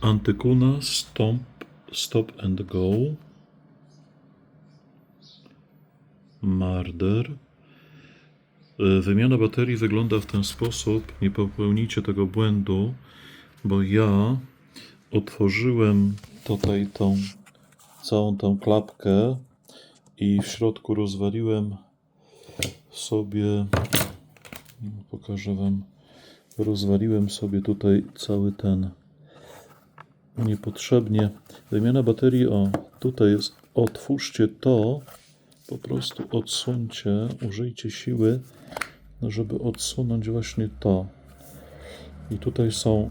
Antykuna Stop, stop and Go. Marder. Y, Wymiana baterii wygląda w ten sposób. Nie popełnijcie tego błędu, bo ja otworzyłem tutaj tą całą tą klapkę i w środku rozwaliłem sobie pokażę wam rozwaliłem sobie tutaj cały ten niepotrzebnie wymiana baterii. O tutaj jest otwórzcie to. Po prostu odsuńcie użyjcie siły no, żeby odsunąć właśnie to. I tutaj są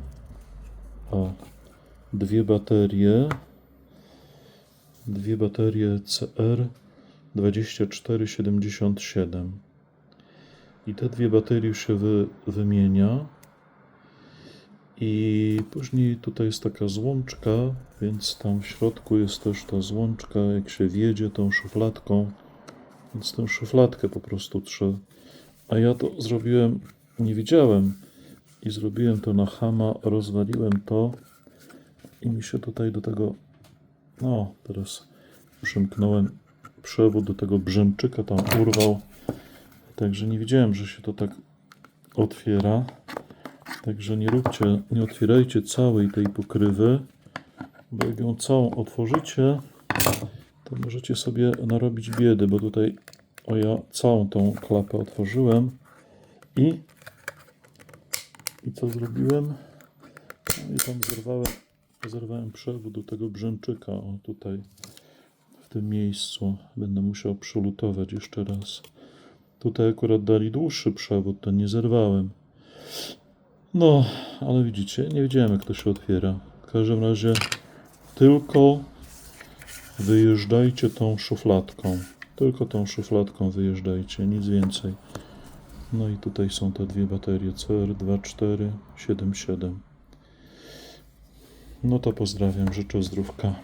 o, dwie baterie. Dwie baterie CR 2477 i te dwie baterie się wy, wymienia i później tutaj jest taka złączka, więc tam w środku jest też ta złączka, jak się wjedzie tą szufladką, więc tę szufladkę po prostu trzeba. A ja to zrobiłem, nie wiedziałem i zrobiłem to na hama, rozwaliłem to i mi się tutaj do tego, no teraz przymknąłem przewód do tego brzęczyka tam urwał, także nie wiedziałem, że się to tak otwiera. Także nie róbcie, nie otwierajcie całej tej pokrywy, bo jak ją całą otworzycie, to możecie sobie narobić biedy, bo tutaj o ja całą tą klapę otworzyłem i i co zrobiłem? No i tam zerwałem, zerwałem przewód do tego brzęczyka, o tutaj w tym miejscu. Będę musiał przolutować jeszcze raz. Tutaj akurat dali dłuższy przewód, to nie zerwałem. No, ale widzicie, nie wiedziałem jak to się otwiera. W każdym razie tylko wyjeżdżajcie tą szufladką. Tylko tą szufladką wyjeżdżajcie, nic więcej. No i tutaj są te dwie baterie CR2477. No to pozdrawiam, życzę zdrówka.